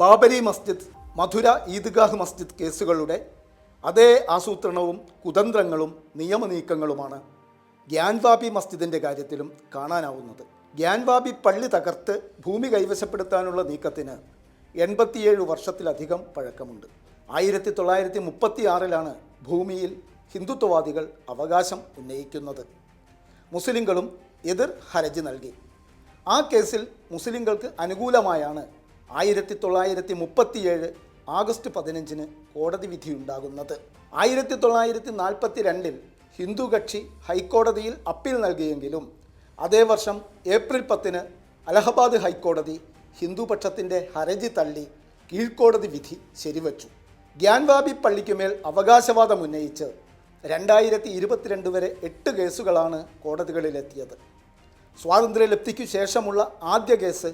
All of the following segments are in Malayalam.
ബാബരി മസ്ജിദ് മധുര ഈദ്ഗാഹ് മസ്ജിദ് കേസുകളുടെ അതേ ആസൂത്രണവും കുതന്ത്രങ്ങളും നിയമനീക്കങ്ങളുമാണ് ഗ്യാൻവാബി മസ്ജിദിന്റെ കാര്യത്തിലും കാണാനാവുന്നത്. ഗ്യാൻവാബി പള്ളി തകർത്ത് ഭൂമി കൈവശപ്പെടുത്താനുള്ള നീക്കത്തിന് എൺപത്തിയേഴ് വർഷത്തിലധികം പഴക്കമുണ്ട്. ആയിരത്തി തൊള്ളായിരത്തി മുപ്പത്തി ആറിലാണ് ഭൂമിയിൽ ഹിന്ദുത്വവാദികൾ അവകാശം ഉന്നയിക്കുന്നത്. മുസ്ലിങ്ങളും എതിർ ഹർജി നൽകി. ആ കേസിൽ മുസ്ലിങ്ങൾക്ക് അനുകൂലമായാണ് ആയിരത്തി തൊള്ളായിരത്തി മുപ്പത്തിയേഴ് ആഗസ്റ്റ് പതിനഞ്ചിന് കോടതി വിധിയുണ്ടാകുന്നത് ആയിരത്തി തൊള്ളായിരത്തി നാൽപ്പത്തി രണ്ടിൽ ഹിന്ദു കക്ഷി ഹൈക്കോടതിയിൽ അപ്പീൽ നൽകിയെങ്കിലും അതേ വർഷം ഏപ്രിൽ പത്തിന് അലഹബാദ് ഹൈക്കോടതി ഹിന്ദുപക്ഷത്തിന്റെ ഹരജി തള്ളി കീഴ്ക്കോടതി വിധി ശരിവച്ചു. ഗ്യാൻവാബി പള്ളിക്കുമേൽ അവകാശവാദം ഉന്നയിച്ച് രണ്ടായിരത്തി ഇരുപത്തിരണ്ട് വരെ എട്ട് കേസുകളാണ് കോടതികളിലെത്തിയത്. സ്വാതന്ത്ര്യലബ്ധിക്കു ശേഷമുള്ള ആദ്യ കേസ്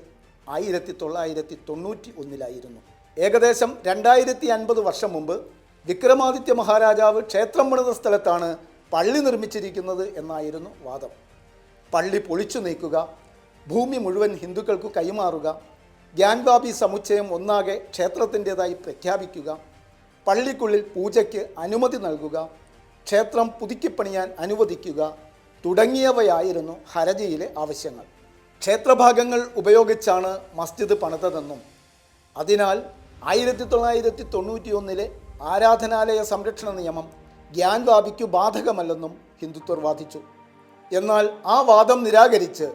ആയിരത്തി തൊള്ളായിരത്തി തൊണ്ണൂറ്റി ഒന്നിലായിരുന്നു ഏകദേശം രണ്ടായിരത്തി അൻപത് വർഷം മുമ്പ് വിക്രമാദിത്യ മഹാരാജാവ് ക്ഷേത്രം പണിത സ്ഥലത്താണ് പള്ളി നിർമ്മിച്ചിരിക്കുന്നത് എന്നായിരുന്നു വാദം. പള്ളി പൊളിച്ചു നീക്കുക ഭൂമി മുഴുവൻ ഹിന്ദുക്കൾക്ക് കൈമാറുക ഗ്യാൻബാബി സമുച്ചയം ഒന്നാകെ ക്ഷേത്രത്തിന്റെതായി പ്രഖ്യാപിക്കുക പള്ളിക്കുള്ളിൽ പൂജയ്ക്ക് അനുമതി നൽകുക ക്ഷേത്രം പുതുക്കിപ്പണിയാൻ അനുവദിക്കുക തുടങ്ങിയവയായിരുന്നു ഹരജിയിലെ ആവശ്യങ്ങൾ. ക്ഷേത്രഭാഗങ്ങൾ ഉപയോഗിച്ചാണ് മസ്ജിദ് പണിതതെന്നും അതിനാൽ ആയിരത്തി തൊള്ളായിരത്തി തൊണ്ണൂറ്റി ഒന്നിലെ ആരാധനാലയ സംരക്ഷണ നിയമം ഗ്യാൻവാബിക്കു ബാധകമല്ലെന്നും ഹിന്ദുത്വർ വാദിച്ചു. എന്നാൽ ആ വാദം നിരാകരിച്ച്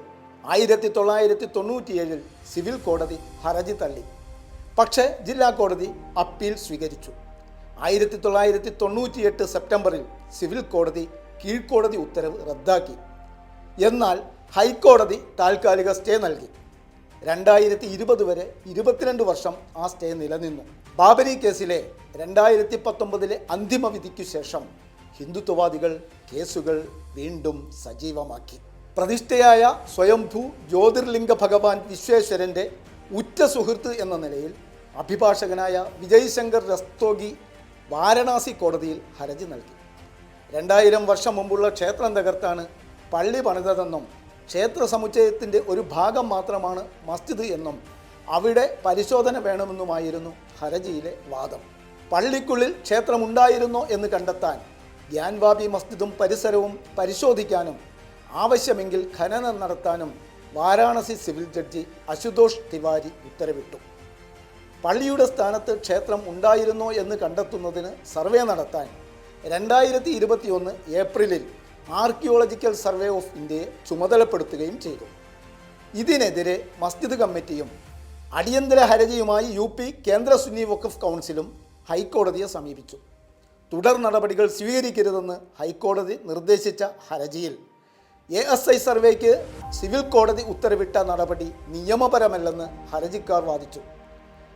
ആയിരത്തി തൊള്ളായിരത്തി തൊണ്ണൂറ്റിയേഴിൽ സിവിൽ കോടതി ഹർജി തള്ളി. പക്ഷേ ജില്ലാ കോടതി അപ്പീൽ സ്വീകരിച്ചു. ആയിരത്തി തൊള്ളായിരത്തി തൊണ്ണൂറ്റിയെട്ട് സെപ്റ്റംബറിൽ സിവിൽ കോടതി കീഴ്ക്കോടതി ഉത്തരവ് റദ്ദാക്കി. എന്നാൽ ഹൈക്കോടതി താൽക്കാലിക സ്റ്റേ നൽകി. രണ്ടായിരത്തി ഇരുപത് വരെ ഇരുപത്തിരണ്ട് വർഷം ആ സ്റ്റേ നിലനിന്നു. ബാബരി കേസിലെ രണ്ടായിരത്തി പത്തൊമ്പതിലെ അന്തിമ വിധിക്കു ശേഷം ഹിന്ദുത്വവാദികൾ കേസുകൾ വീണ്ടും സജീവമാക്കി. പ്രതിഷ്ഠയായ സ്വയംഭൂ ജ്യോതിർലിംഗ ഭഗവാൻ വിശ്വേശ്വരന്റെ ഉറ്റ സുഹൃത്ത് എന്ന നിലയിൽ അഭിഭാഷകനായ വിജയ് ശങ്കർ രസ്തോഗി വാരണാസി കോടതിയിൽ ഹർജി നൽകി. രണ്ടായിരം വർഷം മുമ്പുള്ള ക്ഷേത്രം തകർത്താണ് പള്ളി പണിതതെന്നും ക്ഷേത്ര സമുച്ചയത്തിന്റെ ഒരു ഭാഗം മാത്രമാണ് മസ്ജിദ് എന്നും അവിടെ പരിശോധന വേണമെന്നുമായിരുന്നു ഹരജിയിലെ വാദം. പള്ളിക്കുള്ളിൽ ക്ഷേത്രമുണ്ടായിരുന്നോ എന്ന് കണ്ടെത്താൻ ഗ്യാൻവാബി മസ്ജിദും പരിസരവും പരിശോധിക്കാനും ആവശ്യമെങ്കിൽ ഖനനം നടത്താനും വാരാണസി സിവിൽ ജഡ്ജി അശുതോഷ് തിവാരി ഉത്തരവിട്ടു. പള്ളിയുടെ സ്ഥാനത്ത് ക്ഷേത്രം ഉണ്ടായിരുന്നോ എന്ന് കണ്ടെത്തുന്നതിന് സർവേ നടത്താൻ രണ്ടായിരത്തി ഏപ്രിലിൽ ആർക്കിയോളജിക്കൽ സർവേ ഓഫ് ഇന്ത്യയെ ചുമതലപ്പെടുത്തുകയും ചെയ്തു. ഇതിനെതിരെ മസ്ജിദ് കമ്മിറ്റിയും അടിയന്തര ഹരജിയുമായി യു പി കേന്ദ്ര സുന്നി വഖഫ് കൗൺസിലും ഹൈക്കോടതിയെ സമീപിച്ചു. തുടർ നടപടികൾ സ്വീകരിക്കരുതെന്ന് ഹൈക്കോടതി നിർദ്ദേശിച്ച ഹർജിയിൽ എ എസ് ഐ സർവേക്ക് സിവിൽ കോടതി ഉത്തരവിട്ട നടപടി നിയമപരമല്ലെന്ന് ഹർജിക്കാർ വാദിച്ചു.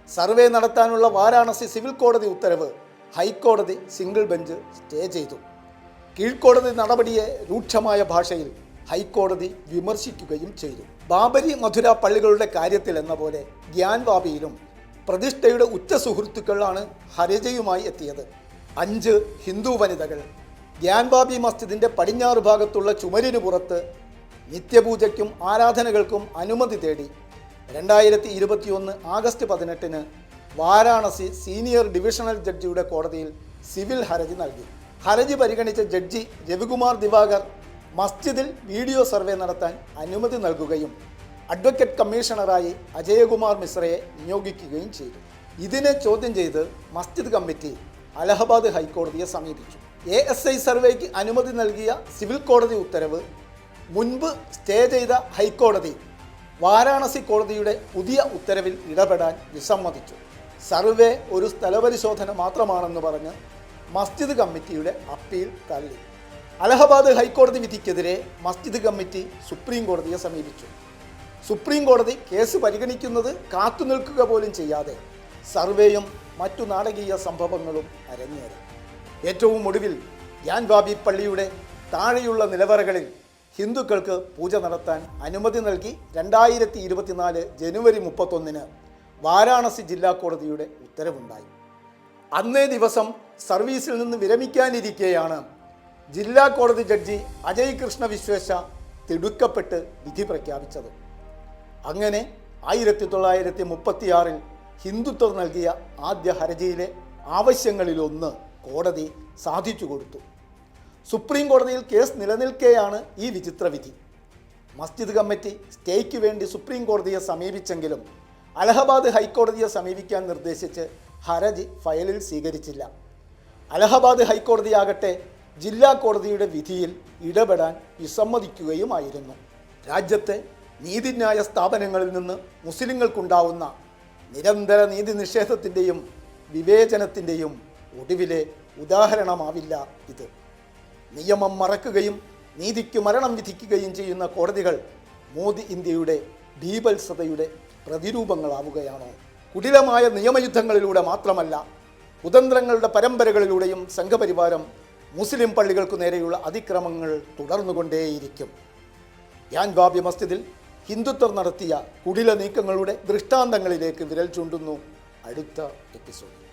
സർവേ നടത്താനുള്ള വാരാണസി സിവിൽ കോടതി ഉത്തരവ് ഹൈക്കോടതി സിംഗിൾ ബെഞ്ച് സ്റ്റേ ചെയ്തു. കീഴ്ക്കോടതി നടപടിയെ രൂക്ഷമായ ഭാഷയിൽ ഹൈക്കോടതി വിമർശിക്കുകയും ചെയ്തു. ബാബരി മധുര പള്ളികളുടെ കാര്യത്തിൽ എന്ന പോലെ ഗ്യാൻവാബിയിലും പ്രതിഷ്ഠയുടെ ഉറ്റ സുഹൃത്തുക്കളാണ് ഹരജയുമായി എത്തിയത്. അഞ്ച് ഹിന്ദു വനിതകൾ ഗ്യാൻബാബി മസ്ജിദിന്റെ പടിഞ്ഞാറ് ഭാഗത്തുള്ള ചുമരിനു പുറത്ത് നിത്യപൂജയ്ക്കും ആരാധനകൾക്കും അനുമതി തേടി രണ്ടായിരത്തി ഇരുപത്തിയൊന്ന് ആഗസ്റ്റ് പതിനെട്ടിന് വാരാണസി സീനിയർ ഡിവിഷണൽ ജഡ്ജിയുടെ കോടതിയിൽ സിവിൽ ഹർജി നൽകി. ഹർജി പരിഗണിച്ച ജഡ്ജി രവികുമാർ ദിവാകർ മസ്ജിദിൽ വീഡിയോ സർവേ നടത്താൻ അനുമതി നൽകുകയും അഡ്വക്കേറ്റ് കമ്മീഷണറായി അജയകുമാർ മിശ്രയെ നിയോഗിക്കുകയും ചെയ്തു. ഇതിനെ ചോദ്യം ചെയ്ത് മസ്ജിദ് കമ്മിറ്റി അലഹബാദ് ഹൈക്കോടതിയെ സമീപിച്ചു. എ എസ് ഐ സർവേക്ക് അനുമതി നൽകിയ സിവിൽ കോടതി ഉത്തരവ് മുൻപ് സ്റ്റേ ചെയ്ത ഹൈക്കോടതി വാരാണസി കോടതിയുടെ പുതിയ ഉത്തരവിൽ ഇടപെടാൻ വിസമ്മതിച്ചു. സർവേ ഒരു സ്ഥലപരിശോധന മാത്രമാണെന്ന് പറഞ്ഞ് മസ്ജിദ് കമ്മിറ്റിയുടെ അപ്പീൽ തള്ളി. അലഹബാദ് ഹൈക്കോടതി വിധിക്കെതിരെ മസ്ജിദ് കമ്മിറ്റി സുപ്രീം കോടതിയെ സമീപിച്ചു. സുപ്രീം കോടതി കേസ് പരിഗണിക്കുന്നത് കാത്തുനിൽക്കുക പോലും ചെയ്യാതെ സർവേയും മറ്റു നാടകീയ സംഭവങ്ങളും അരങ്ങേറി. ഏറ്റവും ഒടുവിൽ യാൻബാബി പള്ളിയുടെ താഴെയുള്ള നിലവറകളിൽ ഹിന്ദുക്കൾക്ക് പൂജ നടത്താൻ അനുമതി നൽകി രണ്ടായിരത്തി ഇരുപത്തിനാല് ജനുവരി മുപ്പത്തൊന്നിന് വാരാണസി ജില്ലാ കോടതിയുടെ ഉത്തരവുണ്ടായി. അന്നേ ദിവസം സർവീസിൽ നിന്ന് വിരമിക്കാനിരിക്കെയാണ് ജില്ലാ കോടതി ജഡ്ജി അജയ് കൃഷ്ണ വിശ്വേശ തിടുക്കപ്പെട്ട് വിധി പ്രഖ്യാപിച്ചത്. അങ്ങനെ ആയിരത്തി തൊള്ളായിരത്തി മുപ്പത്തിയാറിൽ ഹിന്ദുത്വം നൽകിയ ആദ്യ ഹർജിയിലെ ആവശ്യങ്ങളിലൊന്ന് കോടതി സാധിച്ചു കൊടുത്തു. സുപ്രീം കോടതിയിൽ കേസ് നിലനിൽക്കെയാണ് ഈ വിചിത്ര വിധി. മസ്ജിദ് കമ്മിറ്റി സ്റ്റേയ്ക്ക് വേണ്ടി സുപ്രീം കോടതിയെ സമീപിച്ചെങ്കിലും അലഹബാദ് ഹൈക്കോടതിയെ സമീപിക്കാൻ നിർദ്ദേശിച്ച് ഹർജി ഫയലിൽ സ്വീകരിച്ചില്ല. അലഹബാദ് ഹൈക്കോടതിയാകട്ടെ ജില്ലാ കോടതിയുടെ വിധിയിൽ ഇടപെടാൻ വിസമ്മതിക്കുകയുമായിരുന്നു. രാജ്യത്തെ നീതിന്യായ സ്ഥാപനങ്ങളിൽ നിന്ന് മുസ്ലിങ്ങൾക്കുണ്ടാവുന്ന നിരന്തര നീതി നിഷേധത്തിന്റെയും വിവേചനത്തിന്റെയും ഒടുവിലെ ഉദാഹരണമാവില്ല ഇത്. നിയമം മറക്കുകയും നീതിക്ക് മരണം വിധിക്കുകയും ചെയ്യുന്ന കോടതികൾ മോദി ഇന്ത്യയുടെ ഭീപത്സതയുടെ പ്രതിരൂപങ്ങളാവുകയാണോ. കുടിലമായ നിയമയുദ്ധങ്ങളിലൂടെ മാത്രമല്ല കുതന്ത്രങ്ങളുടെ പരമ്പരകളിലൂടെയും സംഘപരിവാരം മുസ്ലിം പള്ളികൾക്കു നേരെയുള്ള അതിക്രമങ്ങൾ തുടർന്നുകൊണ്ടേയിരിക്കും. യാൻ ബാബി മസ്ജിദിൽ ഹിന്ദുത്വർ നടത്തിയ കുടില നീക്കങ്ങളുടെ ദൃഷ്ടാന്തങ്ങളിലേക്ക് വിരൽ ചൂണ്ടുന്നു അടുത്ത എപ്പിസോഡ്.